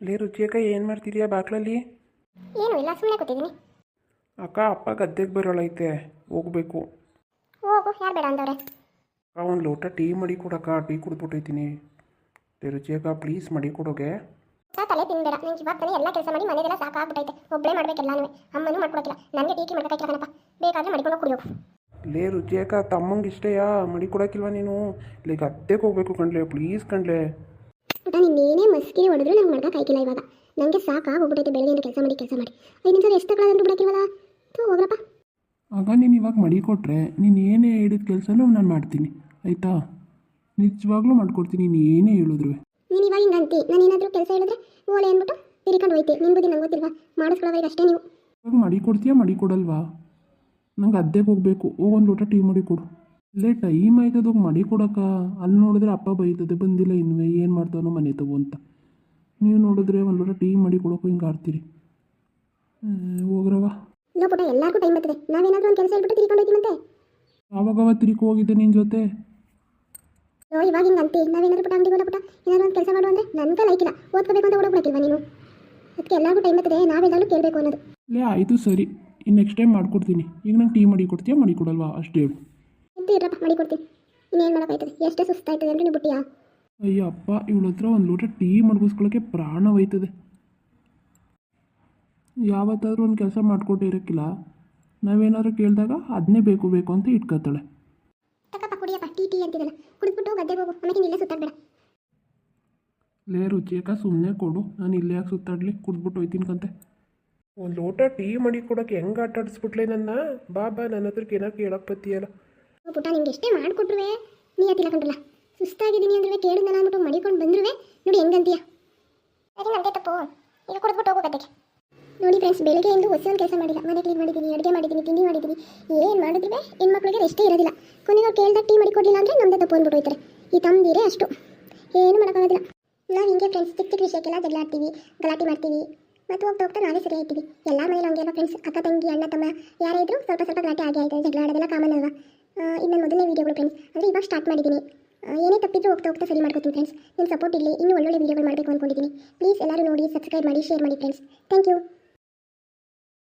ಲೇ ರುಚಿಯಕ್ಕ ಏನು ಮಾಡ್ತಿದ್ಯಾ ಬಾಕ್ಲಲ್ಲಿ? ಏನು ಇಲ್ಲ ಸುಮ್ಮನೆ ಕೂತಿದ್ದೀನಿ. ಅಕ್ಕ ಅಪ್ಪ ಗದ್ದೆಗೆ ಬರೋಳೈತೆ ಹೋಗ್ಬೇಕು. ಹೋಗು ಯಾರು ಬೇಡ ಅಂದವ್ರೆ? ಅಕ್ಕ ಒಂದು ಲೋಟ ಟೀ ಮಾಡಿ ಕೊಡಕ್ಕ ಟೀ ಕುಡ್ಬಿಟ್ಟೈತೀನಿ ಲೇ ರುಚಿಯಕ್ಕ ಪ್ಲೀಸ್ ಮಾಡಿ ಕೊಡೋಗೆ. ತಲೆ ತಿನ್ಬೇಡ ನಂಗೆ ಇವಾಗ ತಾನೇ ಎಲ್ಲ ಕೆಲಸ ಮಾಡಿ ಮನೆಗೆಲ್ಲ ಸಾಕಾಗ್ಬಿಟ್ಟೈತೆ. ಒಬ್ಬಳೇ ಮಾಡ್ಬೇಕೆಲ್ಲಾನು ಅಮ್ಮನೂ ಮಾಡ್ಕೊಡಕ್ಕಿಲ್ಲ ನನಗೆ ಟೀಕಿ ಮಾಡ್ಬೇಕಾಗಿಲ್ಲ ಕಣಪ್ಪ. ಬೇಕಾದ್ರೆ ಮಡಿಕೊಂಡು ಕುಡಿಯೋ. ಲೇ ರುಚಿಯಕ್ಕ ತಮ್ಮಂಗೆ ಇಷ್ಟೆಯಾ? ಮಡಿ ಕೊಡೋಕ್ಕಿಲ್ವ ನೀನು? ಲೇ ಗದ್ದೆಗೆ ಹೋಗ್ಬೇಕು ಕಣ್ಲೆ ಪ್ಲೀಸ್ ಕಣ್ಲೆ. ಊಟ ನೀನೇನೇ ಮಸ್ಕಿಗೆ ಹೊಡೆದ್ರು ನಂಗೆ ಕೈಕಿಲ್ಲ ಇವಾಗ. ನನಗೆ ಸಾಕಾಗ್ಬಿಟ್ಟೈತೆ ಅಂತ ಕೆಲಸ ಮಾಡಿ ಕೆಲಸ ಮಾಡಿ. ಐದು ನಿಮಿಷ ಎಷ್ಟು ತಗೊಳ್ಳೋದಂತೂ ಬಿಡಕ್ಕಿಲ್ವಲ್ಲ ತೂ ಹೋಗ್ರಪ್ಪ. ಆಗ ನೀನು ಇವಾಗ ಮಡಿ ಕೊಟ್ಟರೆ ನೀನು ಏನೇ ಹೇಳಿದ ಕೆಲಸನೂ ನಾನು ಮಾಡ್ತೀನಿ. ಆಯಿತಾ? ನಿಜವಾಗ್ಲೂ ಮಾಡ್ಕೊಡ್ತೀನಿ ನೀನು ಏನೇ ಹೇಳಿದ್ರು ನೀನು ಇವಾಗ ಹಿಂಗೆ ಅಂತಿ. ನಾನು ಏನಾದರೂ ಕೆಲಸ ಹೇಳಿದ್ರೆ ಓಲೆ ಅಂದ್ಬಿಟ್ಟು ತಿರ್ಕೊಂಡು ಹೋಯ್ತಿ. ನಿಮ್ಮ ಬುದ್ಧಿ ನಂಗೆ ಗೊತ್ತಿಲ್ವಾ? ಮಾಡಿಸ್ಕೊಳ್ಳೋವಾಗ ಅಷ್ಟೇ ನೀವು. ಇವಾಗ ಮಡಿ ಕೊಡ್ತೀಯಾ ಮಡಿ ಕೊಡಲ್ವಾ? ನಂಗೆ ಅದ್ದೆಗೆ ಹೋಗಬೇಕು. ಹೋಗೊಂದು ಲೋಟ ಟೀ ಮಾಡಿ ಕೊಡು. ಇಲ್ಲೇ ಟೈಮ್ ಆಯ್ತದ ಮಡಿ ಕೊಡಕ್ಕ ಅಲ್ಲಿ ನೋಡಿದ್ರೆ ಅಪ್ಪ ಬೈತದೆ ಬಂದಿಲ್ಲ ಇನ್ನೂ ಏನು ಮಾಡ್ತಾನೋ ಮನೆ ತಗೋ ಅಂತ. ನೀವು ನೋಡಿದ್ರೆ ಒಂದು ಲೋಟ ಟೀ ಮಾಡಿ ಕೊಡೋಕೆ ಹಿಂಗೆ ಆಡ್ತೀರಿ. ಹೋಗ್ರವ. ಇಲ್ಲ ಪುಟ ಎಲ್ಲರಿಗೂ ಟೈಮ್ ಬರ್ತದೆ. ನಾವೇನಾದರೂ ಒಂದು ಕೆಲಸ ಹೇಳ್ಬಿಟ್ಟು ತಿರ್ಕೊಂಡು ಮತ್ತೆ? ಹೋಗಿದ್ದೆ ನಿನ್ನ ಜೊತೆ? ಓ ಇವಾಗ ಹಿಂಗೆ ಅಂತಿ. ನಾವೇನಾದ್ರು ಪುಟ ಅಂಗಡಿ ಪುಟ ಏನಾದ್ರು ಒಂದು ಕೆಲಸ ಮಾಡು ಅಂದರೆ ಓದ್ಕೋಬೇಕು ಅಂತ ಓಡೋಗ್ಬಿಡಕ್ಕಿಲ್ವಾ ನೀನು? ಅದಕ್ಕೆ ಎಲ್ಲರಿಗೂ ಟೈಮ್ ಬರ್ತದೆ. ನಾವೇನಾದ್ರೂ ಕೇಳಬೇಕು ಅನ್ನೋದು. ಲೇ ಆಯಿತು ಸರಿ. ಇನ್ನು ನೆಕ್ಸ್ಟ್ ಟೈಮ್ ಮಾಡ್ಕೊಡ್ತೀನಿ. ಈಗ ನಂಗೆ ಟೀ ಮಾಡಿ ಕೊಡ್ತೀಯಾ? ಮಾಡಿ ಕೊಡಲ್ವಾ? ಅಷ್ಟೇ ಹೇಳು. ಎತ್ತಿ ಇರಪ್ಪ ಮಾಡಿ ಕೊಡ್ತೀನಿ. ಇನ್ನೇನು ಮಾಡೋಕ್ಕಾಯ್ತದೆ? ಎಷ್ಟೇ ಸುಸ್ತಾಯ್ತದೆ ಅಂದರೆ ನೀವು ಬಿಟ್ಟಿಯಾ ಅಯ್ಯ ಅಪ್ಪ ಇವಳ ಹತ್ರ ಒಂದು ಲೋಟ ಟೀ ಮಡಗಿಸ್ಕೊಳ್ಳೋಕ್ಕೆ ಪ್ರಾಣ ಹೋಯ್ತದೆ. ಯಾವತ್ತಾದ್ರೂ ಒಂದು ಕೆಲಸ ಮಾಡಿಕೊಟ್ಟಿರೋಕ್ಕಿಲ್ಲ ನಾವೇನಾದ್ರೂ ಕೇಳಿದಾಗ ಅದನ್ನೇ ಬೇಕು ಬೇಕು ಅಂತ ಇಟ್ಕೊತಾಳೆ. ತಕ್ಕಪ್ಪ ಕುಡಿಯಪ್ಪ ಟೀ ಟೀ ಕುಡಿದ್ಬಿಟ್ಟು ಗದ್ದೆಗೆ ಹೋಗು. ಆಮೇಲೆ ಇಲ್ಲೇ ಸುತ್ತಾಡ್ಬೇಡ. ಲೇ ರುಚಿಯಕ್ಕ ಸುಮ್ಮನೆ ಕೊಡು. ನಾನು ಇಲ್ಲೇ ಯಾಕೆ ಸುತ್ತಾಡಲಿ? ಕುಡ್ದ್ಬಿಟ್ಟು ಹೋಯ್ತೀನಿ ಕಂತೆ. ಒಂದು ಲೋಟ ಟೀ ಮಾಡಿ ಕೊಡೋಕೆ ಹೆಂಗೆ ಆಟಾಡಿಸ್ಬಿಟ್ಲೆ ನನ್ನ? ಬಾಬಾ ನನ್ನ ಹತ್ರಕ್ಕೆ ಏನಾರು ಕೇಳಕ್ಕೆ ಬತ್ತೀಯಲ್ಲ. ಪುಟ್ಟ ನಿಮ್ಗೆ ಎಷ್ಟೇ ಮಾಡಿಕೊಟ್ರುವೆ ನೀ ಅತಿಲ್ಲ ಕಂಡ್ರಲ್ಲ. ಸುಸ್ತಾಗಿದ್ದೀನಿ ಅಂದ್ರೆ ಕೇಳಿದ್ನಲ್ಲ ಅಂದ್ಬಿಟ್ಟು ಮಡಿಕೊಂಡು ಬಂದ್ರುವೆ. ನೋಡಿ ಹೆಂಗಂತೀಯ? ಸರಿ ನಂದೇ ತಪ್ಪು. ಈಗ ಕುಡಿದ್ಬಿಟ್ಟು ಹೋಗು ಗದ್ದೆಗೆ. ನೋಡಿ ಫ್ರೆಂಡ್ಸ್ ಬೆಳಗ್ಗೆಯಿಂದ ಹೊಸ ಒಂದು ಕೆಲಸ ಮಾಡಿಲ್ಲ ಮನೆ ಕ್ಲೀನ್ ಮಾಡಿದ್ದೀನಿ ಅಡುಗೆ ಮಾಡಿದ್ದೀನಿ ತಿಂಡಿ ಮಾಡಿದ್ದೀನಿ ಏನು ಮಾಡಿದ್ರೆ ಹೆಣ್ಮಕ್ಳಿಗೆ ರೆಸ್ಟೇ ಇರೋದಿಲ್ಲ. ಕೊನೆಗೆ ಕೇಳಿದ ಕೇಳ್ದಾಗ ಟೀ ಮಾಡಿ ಕೊಡಲಿಲ್ಲ ಅಂದರೆ ನಮ್ಮದೇ ತಪ್ಪು ಅಂದ್ಬಿಟ್ಟು ಹೋಯ್ತಾರೆ. ಈ ತಮ್ಮದಿರೇ ಅಷ್ಟು. ಏನು ಮಾಡೋಕ್ಕಾಗೋದಿಲ್ಲ. ನಾವು ಹಿಂಗೆ ಫ್ರೆಂಡ್ಸ್ ಚಿಕ್ಕ ಚಿಕ್ಕ ವಿಷಯಕ್ಕೆಲ್ಲ ಜಗಳ ಆಡ್ತೀವಿ ಗಲಾಟೆ ಮಾಡ್ತೀವಿ. ಮತ್ತು ಹೋಗ್ತಾ ಹೋಗ್ತಾ ನಾವೇ ಸರಿ ಆಯ್ತೀವಿ. ಎಲ್ಲ ಮನೇಲಿ ಹಂಗೆಲ್ಲ ಫ್ರೆಂಡ್ಸ್ ಅಕ್ಕ ತಂಗಿ ಅಣ್ಣ ತಮ್ಮ ಯಾರೇ ಇದ್ರು ಸ್ವಲ್ಪ ಸ್ವಲ್ಪ ಗಲಾಟೆ ಆಗಿ ಆಯ್ತದೆ ಜಗಳ ಆಡೋದೆಲ್ಲ ಕಾಮನ್ ಅಲ್ವಾ? ಇದು ನನ್ನ ಮೊದಲನೇ ವೀಡಿಯೋಗಳು ಫ್ರೆಂಡ್ಸ್ ಅಂದರೆ ಇವಾಗ ಸ್ಟಾರ್ಟ್ ಮಾಡಿದ್ದೀನಿ ಏನೇ ತಪ್ಪಿದ್ರು ಹೋಗ್ತಾ ಹೋಗ್ತಾ ಸರಿ ಮಾಡ್ಕೋತೀನಿ ಫ್ರೆಂಡ್ಸ್ ನಿಮ್ಮ ಸಪೋರ್ಟ್ ಇಲ್ಲಿ ಇನ್ನೂ ಒಳ್ಳೊಳ್ಳೆ ವೀಡಿಯೋಗಳು ಮಾಡಬೇಕು ಅಂದ್ಕೊಂಡಿದ್ದೀನಿ ಪ್ಲೀಸ್ ಎಲ್ಲರೂ ನೋಡಿ ಸಬ್ಸ್ಕ್ರೈಬ್ ಮಾಡಿ ಶೇರ್ ಮಾಡಿ ಫ್ರೆಂಡ್ಸ್ ಥ್ಯಾಂಕ್ ಯು